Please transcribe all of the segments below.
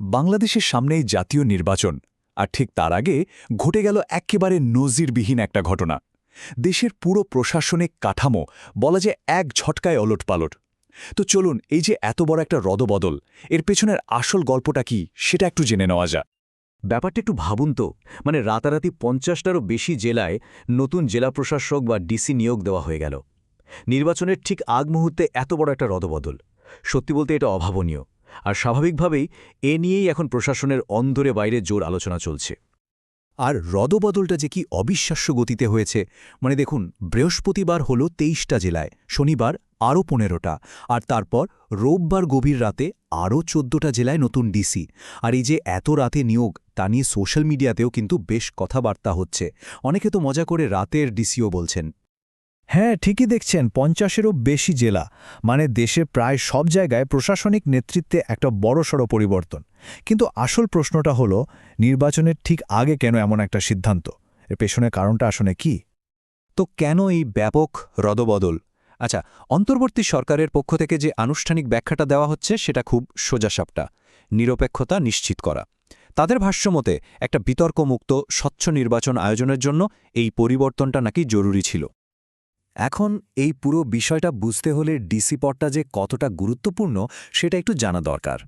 বাংলাদেশের সামনেই জাতীয় নির্বাচন, আর ঠিক তার আগে ঘটে গেল একেবারে নজিরবিহীন একটা ঘটনা। দেশের পুরো প্রশাসনিক কাঠামো বলা যে এক ঝটকায় ওলটপালট। তো চলুন, এই যে এত বড় একটা রদবদল, এর পেছনের আসল গল্পটা কি, সেটা একটু জেনে নেওয়া যা ব্যাপারটা একটু ভাবুন তো মানে রাতারাতি পঞ্চাশটারও বেশি জেলায় নতুন জেলা প্রশাসক বা ডিসি নিয়োগ দেওয়া হয়ে গেল। নির্বাচনের ঠিক আগ মুহূর্তে এত বড় একটা রদবদল। সত্যি বলতে এটা অভাবনীয়। আর স্বাভাবিকভাবেই এ নিয়েই এখন প্রশাসনের অন্দরে বাইরে জোর আলোচনা চলছে। আর রদবদলটা যে কি অবিশ্বাস্য গতিতে হয়েছে মানে দেখুন, বৃহস্পতিবার হল তেইশটা জেলায়, শনিবার আরও পনেরোটা, আর তারপর রোববার গভীর রাতে আরও চোদ্দটা জেলায় নতুন ডিসি। আর এই যে এত রাতে নিয়োগ, তা নিয়ে সোশ্যাল মিডিয়াতেও কিন্তু বেশ কথাবার্তা হচ্ছে। অনেকে তো মজা করে রাতের ডিসিও বলছেন। হ্যাঁ ঠিকই দেখছেন, পঞ্চাশেরও বেশি জেলা মানে দেশে প্রায় সব জায়গায় প্রশাসনিক নেতৃত্বে একটা বড়সড় পরিবর্তন। কিন্তু আসল প্রশ্নটা হলো, নির্বাচনের ঠিক আগে কেন এমন একটা সিদ্ধান্ত? এর পেছনের কারণটা আসলে কি? তো কেন এই ব্যাপক রদবদল? আচ্ছা অন্তর্বর্তী সরকারের পক্ষ থেকে যে আনুষ্ঠানিক ব্যাখ্যাটা দেওয়া হচ্ছে, সেটা খুব সোজাসাপটা, নিরপেক্ষতা নিশ্চিত করা। তাদের ভাষ্যমতে, একটা বিতর্কমুক্ত স্বচ্ছ নির্বাচন আয়োজনের জন্য এই পরিবর্তনটা নাকি জরুরি ছিল। এখন এই পুরো বিষয়টা বুঝতে হলে ডিসি পদটা যে কতটা গুরুত্বপূর্ণ, সেটা একটু জানা দরকার।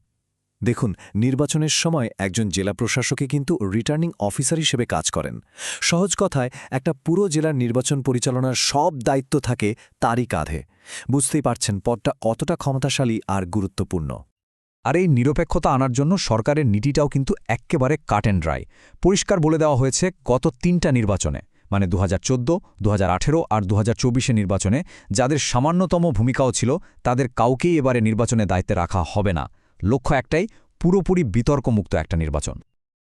দেখুন, নির্বাচনের সময় একজন জেলা প্রশাসকে কিন্তু রিটার্নিং অফিসার হিসেবে কাজ করেন। সহজ কথায়, একটা পুরো জেলার নির্বাচন পরিচালনার সব দায়িত্ব থাকে তারই কাঁধে। বুঝতেই পারছেন, পদটা কতটা ক্ষমতাশালী আর গুরুত্বপূর্ণ। আর এই নিরপেক্ষতা আনার জন্য সরকারের নীতিটাও কিন্তু এক্কেবারে কাট অ্যান্ড ড্রাই পরিষ্কার বলে দেওয়া হয়েছে, গত তিনটা নির্বাচনে। মানে দু হাজার চোদ্দ দু আর দু হাজার নির্বাচনে যাদের সামান্যতম ভূমিকাও ছিল, তাদের কাউকেই এবারে নির্বাচনে দায়িত্বে রাখা হবে না। লক্ষ্য একটাই, পুরোপুরি বিতর্কমুক্ত একটা নির্বাচন।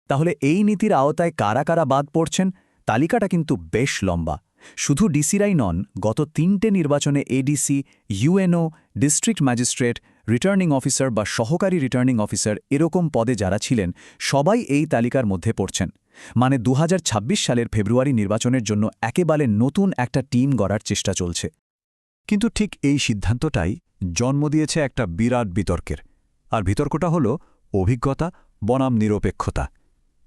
তাহলে এই নীতির আওতায় কারা কারা বাদ পড়ছেন? তালিকাটা কিন্তু বেশ লম্বা। শুধু ডিসিরাই নন, গত তিনটে নির্বাচনে ADC UNO district magistrate returning officer বা সহকারী রিটার্নিং অফিসার এরকম পদে যারা ছিলেন, সবাই এই তালিকার মধ্যে পড়ছেন। মানে দু হাজার ছাব্বিশ সালের ফেব্রুয়ারি নির্বাচনের জন্য একেবারে নতুন একটা টিম গড়ার চেষ্টা চলছে। কিন্তু ঠিক এই সিদ্ধান্তটাই জন্ম দিয়েছে একটা বিরাট বিতর্কের। আর বিতর্কটা হল অভিজ্ঞতা, বনাম নিরপেক্ষতা।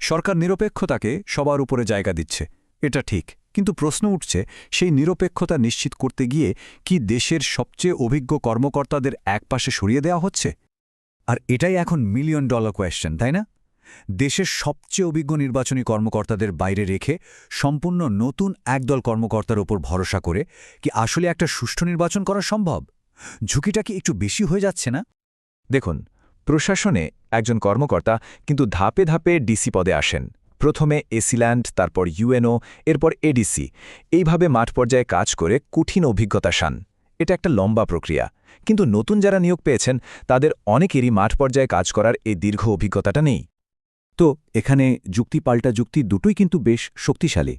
সরকার নিরপেক্ষতাকে সবার উপরে জায়গা দিচ্ছে, এটা ঠিক। কিন্তু প্রশ্ন উঠছে, সেই নিরপেক্ষতা নিশ্চিত করতে গিয়ে কি দেশের সবচেয়ে অভিজ্ঞ কর্মকর্তাদের একপাশে সরিয়ে দেওয়া হচ্ছে? আর এটাই এখন মিলিয়ন ডলার কোয়েশ্চেন তাই না? দেশের সবচেয়ে অভিজ্ঞ নির্বাচনী কর্মকর্তাদের বাইরে রেখে সম্পূর্ণ নতুন একদল কর্মকর্তার ওপর ভরসা করে কি আসলে একটা সুষ্ঠু নির্বাচন করা সম্ভব? ঝুঁকিটা কি একটু বেশি হয়ে যাচ্ছে না? দেখুন, প্রশাসনে একজন কর্মকর্তা কিন্তু ধাপে ধাপে ডিসি পদে আসেন। প্রথমে এসিল্যান্ড তারপর ইউএনও, এরপর এডিসি। এইভাবে মাঠ পর্যায়ে কাজ করে কঠিন অভিজ্ঞতা সান। এটা একটা লম্বা প্রক্রিয়া। কিন্তু নতুন যারা নিয়োগ পেয়েছেন, তাদের অনেকেরই মাঠ পর্যায়ে কাজ করার এই দীর্ঘ অভিজ্ঞতাটা নেই। তো এখানে যুক্তি পাল্টা যুক্তি দুটোই কিন্তু বেশ শক্তিশালী।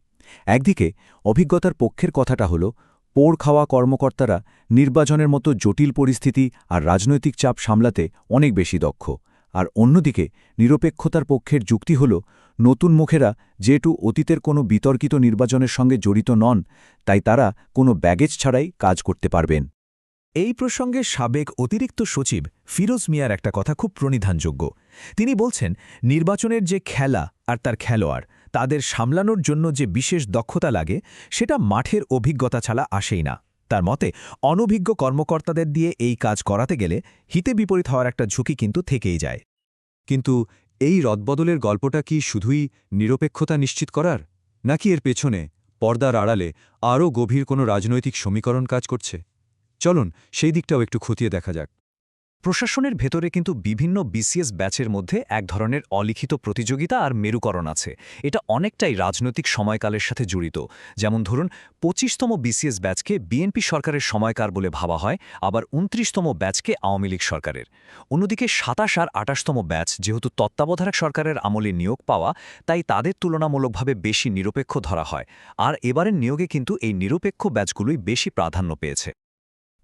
একদিকে, অভিজ্ঞতার পক্ষের কথাটা হল, পোড় খাওয়া কর্মকর্তারা নির্বাচনের মতো জটিল পরিস্থিতি আর রাজনৈতিক চাপ সামলাতে অনেক বেশি দক্ষ। আর অন্যদিকে, নিরপেক্ষতার পক্ষের যুক্তি হল, নতুন মুখেরা যেহেতু অতীতের কোনো বিতর্কিত নির্বাচনের সঙ্গে জড়িত নন, তাই তারা কোনো ব্যাগেজ ছাড়াই কাজ করতে পারবেন। এই প্রসঙ্গে সাবেক অতিরিক্ত সচিব ফিরোজ মিয়ার একটা কথা খুব প্রণিধানযোগ্য। তিনি বলছেন, নির্বাচনের যে খেলা আর তার খেলোয়াড়, তাদের সামলানোর জন্য যে বিশেষ দক্ষতা লাগে, সেটা মাঠের অভিজ্ঞতা ছাড়া আসেই না। তার মতে, অনভিজ্ঞ কর্মকর্তাদের দিয়ে এই কাজ করাতে গেলে হিতে বিপরীত হওয়ার একটা ঝুঁকি কিন্তু থেকেই যায়। কিন্তু এই রদবদলের গল্পটা কি শুধুই নিরপেক্ষতা নিশ্চিত করার? নাকি এর পেছনে, পর্দার আড়ালে, আরও গভীর কোনো রাজনৈতিক সমীকরণ কাজ করছে? চলুন, সেই দিকটাও একটু খতিয়ে দেখা যাক। প্রশাসনের ভেতরে কিন্তু বিভিন্ন বিসিএস ব্যাচের মধ্যে এক ধরনের অলিখিত প্রতিযোগিতা আর মেরুকরণ আছে। এটা অনেকটাই রাজনৈতিক সময়কালের সাথে জড়িত। যেমন ধরুন, পঁচিশতম বিসিএস ব্যাচকে বিএনপি সরকারের সময়কার বলে ভাবা হয়, আবার উনত্রিশতম ব্যাচকে আওয়ামী লীগ সরকারের। অন্যদিকে সাতাশ আর আটাশতম ব্যাচ যেহেতু তত্ত্বাবধায়ক সরকারের আমলে নিয়োগ পাওয়া, তাই তাদের তুলনামূলকভাবে বেশি নিরপেক্ষ ধরা হয়। আর এবারের নিয়োগে কিন্তু এই নিরপেক্ষ ব্যাচগুলোই বেশি প্রাধান্য পেয়েছে।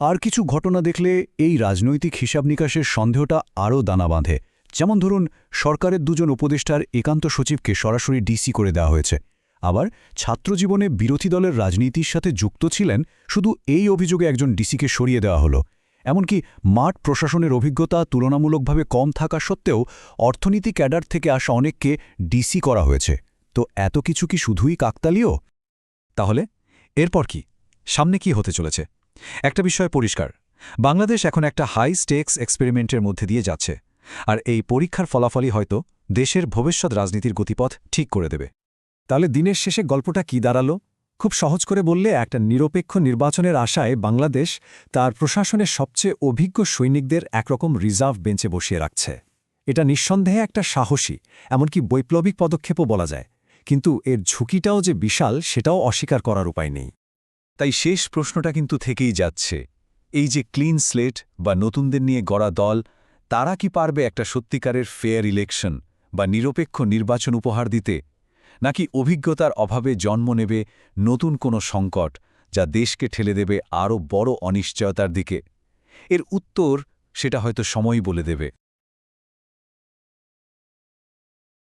আর কিছু ঘটনা দেখলে এই রাজনৈতিক হিসাব নিকাশের সন্দেহটা আরও দানা বাঁধে। যেমন ধরুন, সরকারের দুজন উপদেষ্টার একান্ত সচিবকে সরাসরি ডিসি করে দেওয়া হয়েছে। আবার ছাত্রজীবনে বিরোধী দলের রাজনীতির সাথে যুক্ত ছিলেন, শুধু এই অভিযোগে একজন ডিসিকে সরিয়ে দেওয়া হলো। এমনকি মাঠ প্রশাসনের অভিজ্ঞতা তুলনামূলকভাবে কম থাকা সত্ত্বেও অর্থনীতি ক্যাডার থেকে আসা অনেককে ডিসি করা হয়েছে। তো এত কিছু কি শুধুই কাকতালীয়? তাহলে, এরপর কি? সামনে কি হতে চলেছে? একটা বিষয় পরিষ্কার, বাংলাদেশ এখন একটা হাই স্টেক্স এক্সপেরিমেন্টের মধ্যে দিয়ে যাচ্ছে, আর এই পরীক্ষার ফলাফলই হয়তো দেশের ভবিষ্যৎ রাজনীতির গতিপথ ঠিক করে দেবে। তাহলে দিনের শেষে গল্পটা কি দাঁড়াল? খুব সহজ করে বললে, একটা নিরপেক্ষ নির্বাচনের আশায় বাংলাদেশ তার প্রশাসনের সবচেয়ে অভিজ্ঞ সৈনিকদের একরকম রিজার্ভ বেঞ্চে বসিয়ে রাখছে। এটা নিঃসন্দেহে একটা সাহসী, এমনকি বৈপ্লবিক পদক্ষেপও বলা যায়, কিন্তু এর ঝুঁকিটাও যে বিশাল, সেটাও অস্বীকার করার উপায় নেই। তাই শেষ প্রশ্নটা কিন্তু থেকেই যাচ্ছে। এই যে ক্লিন স্লেট বা নতুনদের নিয়ে গড়া দল, তারা কি পারবে একটা সত্যিকারের ফেয়ার ইলেকশন বা নিরপেক্ষ নির্বাচন উপহার দিতে? নাকি অভিজ্ঞতার অভাবে জন্ম নেবে নতুন কোনো সংকট যা দেশকে ঠেলে দেবে আরও বড় অনিশ্চয়তার দিকে? এর উত্তর সেটা হয়তো সময়ই বলে দেবে।